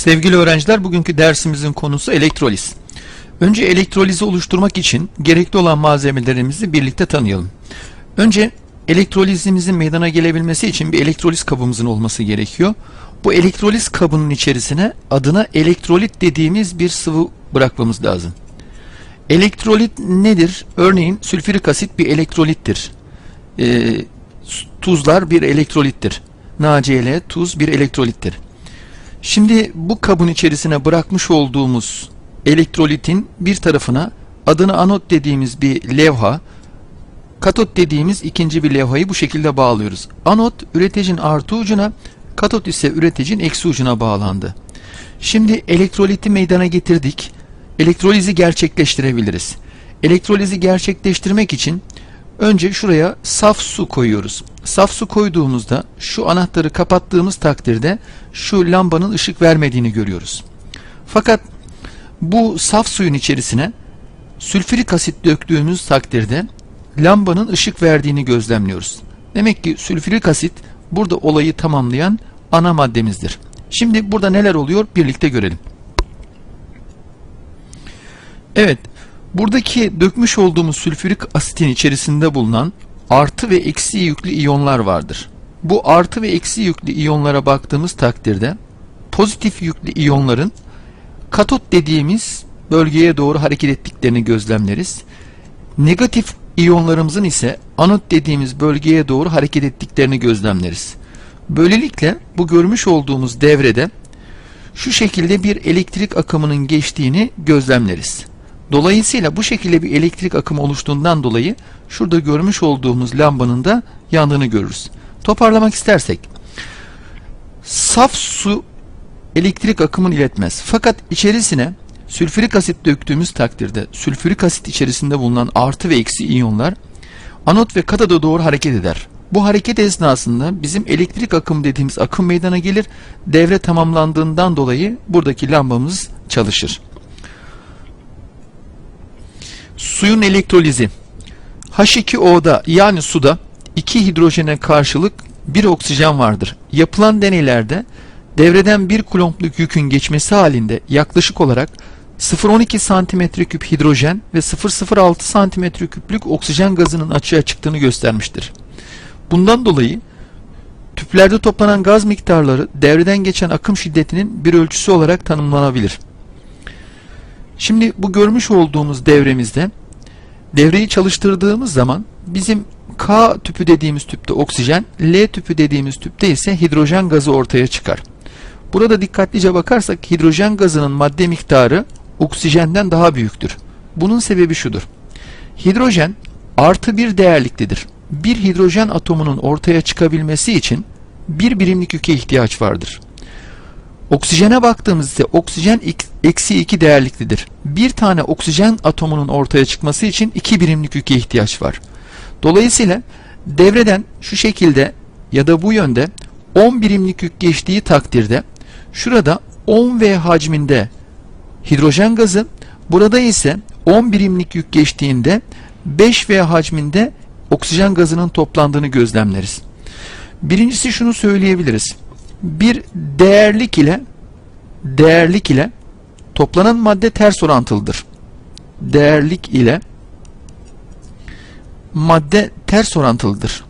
Sevgili öğrenciler, bugünkü dersimizin konusu elektroliz. Önce elektrolizi oluşturmak için gerekli olan malzemelerimizi birlikte tanıyalım. Önce elektrolizimizin meydana gelebilmesi için bir elektroliz kabımızın olması gerekiyor. Bu elektroliz kabının içerisine adına elektrolit dediğimiz bir sıvı bırakmamız lazım. Elektrolit nedir? Örneğin sülfürik asit bir elektrolittir. Ee, tuzlar bir elektrolittir. NaCl tuz bir elektrolittir. Şimdi bu kabın içerisine bırakmış olduğumuz elektrolitin bir tarafına adını anot dediğimiz bir levha, katot dediğimiz ikinci bir levhayı bu şekilde bağlıyoruz. Anot üreticinin artı ucuna, katot ise üreticinin eksi ucuna bağlandı. Şimdi elektroliti meydana getirdik. Elektrolizi gerçekleştirebiliriz. Elektrolizi gerçekleştirmek için önce şuraya saf su koyuyoruz. Saf su koyduğumuzda şu anahtarı kapattığımız takdirde şu lambanın ışık vermediğini görüyoruz. Fakat bu saf suyun içerisine sülfürik asit döktüğümüz takdirde lambanın ışık verdiğini gözlemliyoruz. Demek ki sülfürik asit burada olayı tamamlayan ana maddemizdir. Şimdi burada neler oluyor birlikte görelim. Evet, buradaki dökmüş olduğumuz sülfürik asitin içerisinde bulunan artı ve eksi yüklü iyonlar vardır. Bu artı ve eksi yüklü iyonlara baktığımız takdirde pozitif yüklü iyonların katot dediğimiz bölgeye doğru hareket ettiklerini gözlemleriz. Negatif iyonlarımızın ise anot dediğimiz bölgeye doğru hareket ettiklerini gözlemleriz. Böylelikle bu görmüş olduğumuz devrede şu şekilde bir elektrik akımının geçtiğini gözlemleriz. Dolayısıyla bu şekilde bir elektrik akımı oluştuğundan dolayı şurada görmüş olduğumuz lambanın da yandığını görürüz. Toparlamak istersek saf su elektrik akımını iletmez. Fakat içerisine sülfürik asit döktüğümüz takdirde sülfürik asit içerisinde bulunan artı ve eksi iyonlar anot ve katoda doğru hareket eder. Bu hareket esnasında bizim elektrik akım dediğimiz akım meydana gelir. Devre tamamlandığından dolayı buradaki lambamız çalışır. Suyun elektrolizi H2O'da yani suda 2 hidrojene karşılık bir oksijen vardır. Yapılan deneylerde devreden 1 kulompluk yükün geçmesi halinde yaklaşık olarak 0.12 cm küp hidrojen ve 0.06 cm küplük oksijen gazının açığa çıktığını göstermiştir. Bundan dolayı tüplerde toplanan gaz miktarları devreden geçen akım şiddetinin bir ölçüsü olarak tanımlanabilir. Şimdi bu görmüş olduğumuz devremizde devreyi çalıştırdığımız zaman bizim K tüpü dediğimiz tüpte oksijen, L tüpü dediğimiz tüpte ise hidrojen gazı ortaya çıkar. Burada dikkatlice bakarsak hidrojen gazının madde miktarı oksijenden daha büyüktür. Bunun sebebi şudur. Hidrojen artı bir değerliktedir. Bir hidrojen atomunun ortaya çıkabilmesi için bir birimlik yüke ihtiyaç vardır. Oksijene baktığımızda oksijen eksi 2 değerliklidir. Bir tane oksijen atomunun ortaya çıkması için 2 birimlik yüke ihtiyaç var. Dolayısıyla devreden şu şekilde ya da bu yönde 10 birimlik yük geçtiği takdirde şurada 10V hacminde hidrojen gazı burada ise 10 birimlik yük geçtiğinde 5V hacminde oksijen gazının toplandığını gözlemleriz. Birincisi şunu söyleyebiliriz. Bir değerlik ile değerlik ile toplanan madde ters orantılıdır. Değerlik ile madde ters orantılıdır.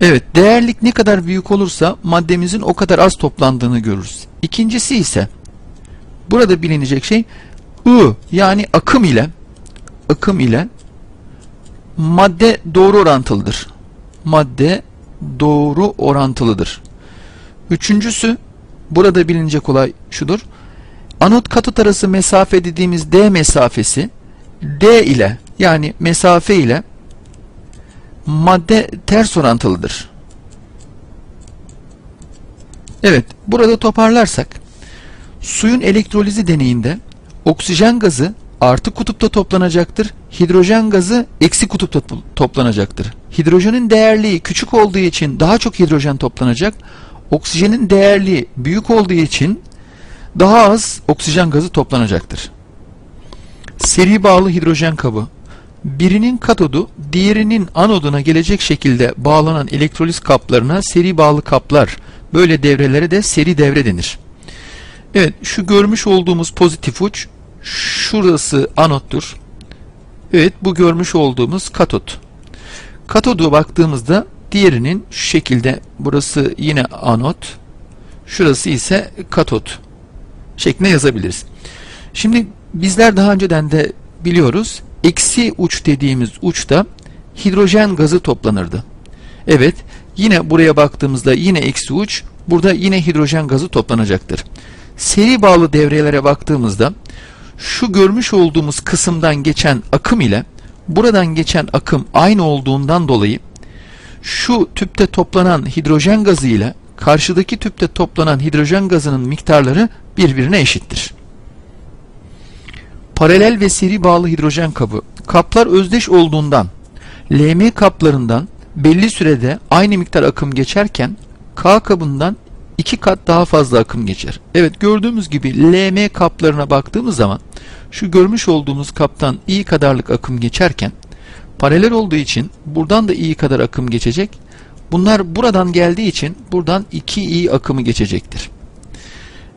Evet, değerlik ne kadar büyük olursa maddemizin o kadar az toplandığını görürüz. İkincisi ise burada bilinecek şey I yani akım ile akım ile madde doğru orantılıdır. Madde doğru orantılıdır. Üçüncüsü burada bilinecek olay şudur. Anot katot arası mesafe dediğimiz D mesafesi D ile yani mesafe ile madde ters orantılıdır. Evet, burada toparlarsak suyun elektrolizi deneyinde oksijen gazı artı kutupta toplanacaktır. Hidrojen gazı eksi kutupta toplanacaktır. Hidrojenin değerliği küçük olduğu için daha çok hidrojen toplanacak. Oksijenin değerliği büyük olduğu için daha az oksijen gazı toplanacaktır. Seri bağlı hidrojen kabı birinin katodu diğerinin anoduna gelecek şekilde bağlanan elektroliz kaplarına seri bağlı kaplar Böyle devrelere de seri devre denir. Evet şu görmüş olduğumuz pozitif uç şurası anottur. Evet bu görmüş olduğumuz katot. Katoda baktığımızda diğerinin şu şekilde burası yine anot. Şurası ise katot şeklinde yazabiliriz. Şimdi bizler daha önceden de biliyoruz. Eksi uç dediğimiz uçta hidrojen gazı toplanırdı. Evet yine buraya baktığımızda yine eksi uç burada yine hidrojen gazı toplanacaktır. Seri bağlı devrelere baktığımızda şu görmüş olduğumuz kısımdan geçen akım ile buradan geçen akım aynı olduğundan dolayı şu tüpte toplanan hidrojen gazı ile karşıdaki tüpte toplanan hidrojen gazının miktarları birbirine eşittir. Paralel ve seri bağlı hidrojen kabı. Kaplar özdeş olduğundan LM kaplarından belli sürede aynı miktar akım geçerken K kabından iki kat daha fazla akım geçer. Evet gördüğümüz gibi LM kaplarına baktığımız zaman şu görmüş olduğumuz kaptan i kadarlık akım geçerken paralel olduğu için buradan da i kadar akım geçecek. Bunlar buradan geldiği için buradan 2i akımı geçecektir.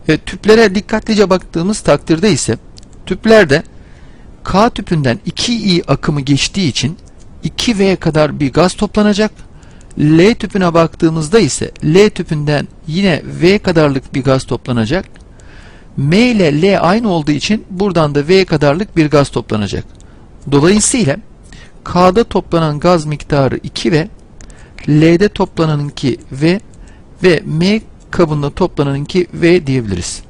E, tüplere dikkatlice baktığımız takdirde ise tüplerde K tüpünden 2i akımı geçtiği için 2V kadar bir gaz toplanacak. L tüpüne baktığımızda ise L tüpünden yine V kadarlık bir gaz toplanacak. M ile L aynı olduğu için buradan da V kadarlık bir gaz toplanacak. Dolayısıyla K'da toplanan gaz miktarı 2 ve L'de toplananınki V ve M kabında toplananınki V diyebiliriz.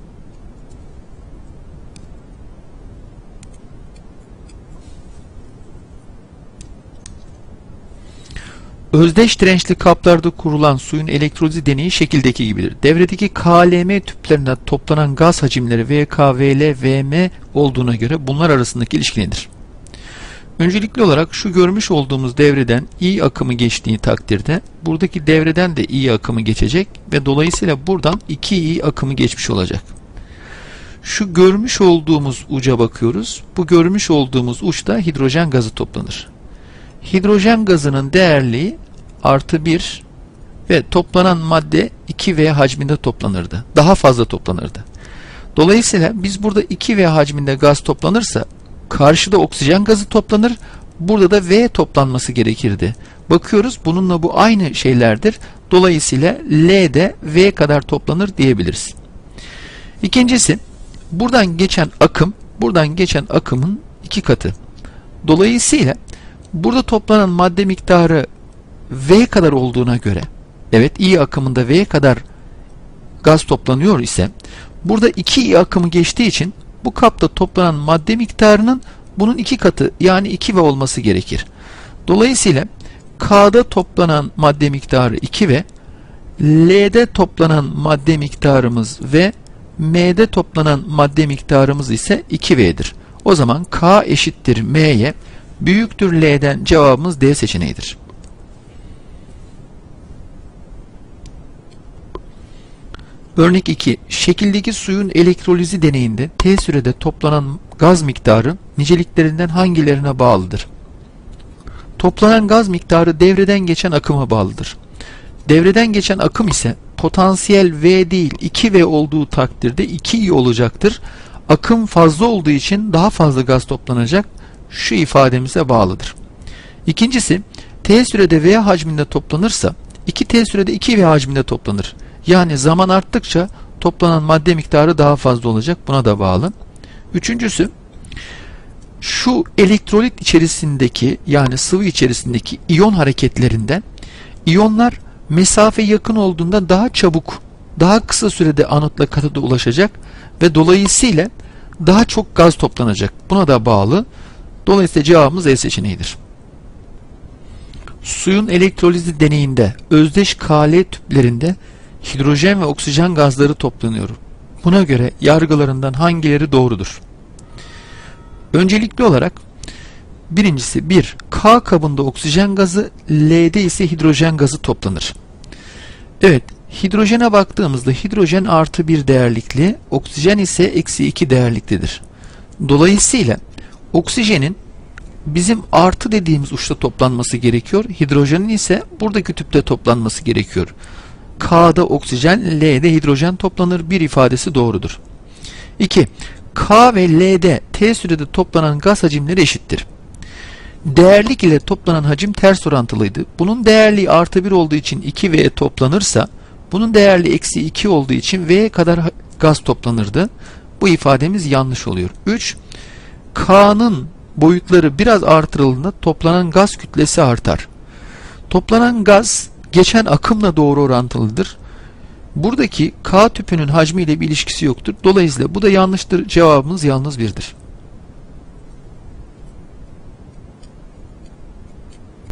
Özdeş dirençli kaplarda kurulan suyun elektrolizi deneyi şekildeki gibidir. Devredeki KLM tüplerinde toplanan gaz hacimleri VK, VM olduğuna göre bunlar arasındaki ilişki nedir? Öncelikli olarak şu görmüş olduğumuz devreden I akımı geçtiği takdirde buradaki devreden de I akımı geçecek ve dolayısıyla buradan 2I akımı geçmiş olacak. Şu görmüş olduğumuz uca bakıyoruz. Bu görmüş olduğumuz uçta hidrojen gazı toplanır. Hidrojen gazının değerliği artı 1 ve toplanan madde 2V hacminde toplanırdı. Daha fazla toplanırdı. Dolayısıyla biz burada 2V hacminde gaz toplanırsa karşıda oksijen gazı toplanır. Burada da V toplanması gerekirdi. Bakıyoruz bununla bu aynı şeylerdir. Dolayısıyla L de V kadar toplanır diyebiliriz. İkincisi buradan geçen akım buradan geçen akımın iki katı. Dolayısıyla burada toplanan madde miktarı V kadar olduğuna göre evet I akımında V kadar gaz toplanıyor ise burada 2 I akımı geçtiği için bu kapta toplanan madde miktarının bunun iki katı yani 2 V olması gerekir. Dolayısıyla K'da toplanan madde miktarı 2 V, L'de toplanan madde miktarımız ve M'de toplanan madde miktarımız ise 2V'dir. O zaman K eşittir M'ye büyüktür L'den cevabımız D seçeneğidir. Örnek 2. Şekildeki suyun elektrolizi deneyinde T sürede toplanan gaz miktarı niceliklerinden hangilerine bağlıdır? Toplanan gaz miktarı devreden geçen akıma bağlıdır. Devreden geçen akım ise potansiyel V değil 2V olduğu takdirde 2I olacaktır. Akım fazla olduğu için daha fazla gaz toplanacak. Şu ifademize bağlıdır. İkincisi T sürede V hacminde toplanırsa 2T sürede 2V hacminde toplanır. Yani zaman arttıkça toplanan madde miktarı daha fazla olacak. Buna da bağlı. Üçüncüsü şu elektrolit içerisindeki yani sıvı içerisindeki iyon hareketlerinden iyonlar mesafe yakın olduğunda daha çabuk, daha kısa sürede anotla katoda ulaşacak ve dolayısıyla daha çok gaz toplanacak. Buna da bağlı. Dolayısıyla cevabımız E seçeneğidir. Suyun elektrolizi deneyinde özdeş KL tüplerinde hidrojen ve oksijen gazları toplanıyor. Buna göre yargılarından hangileri doğrudur? Öncelikli olarak birincisi 1. K kabında oksijen gazı, L'de ise hidrojen gazı toplanır. Evet, hidrojene baktığımızda hidrojen artı 1 değerlikli, oksijen ise eksi 2 değerliklidir. Dolayısıyla oksijenin bizim artı dediğimiz uçta toplanması gerekiyor. Hidrojenin ise buradaki tüpte toplanması gerekiyor. K'da oksijen, L'de hidrojen toplanır. Bir ifadesi doğrudur. 2. K ve L'de T sürede toplanan gaz hacimleri eşittir. Değerlik ile toplanan hacim ters orantılıydı. Bunun değerliği artı 1 olduğu için 2V toplanırsa bunun değerli eksi 2 olduğu için V kadar gaz toplanırdı. Bu ifademiz yanlış oluyor. 3. K'nın boyutları biraz artırıldığında toplanan gaz kütlesi artar. Toplanan gaz geçen akımla doğru orantılıdır. Buradaki K tüpünün hacmiyle bir ilişkisi yoktur. Dolayısıyla bu da yanlıştır. Cevabımız yalnız birdir.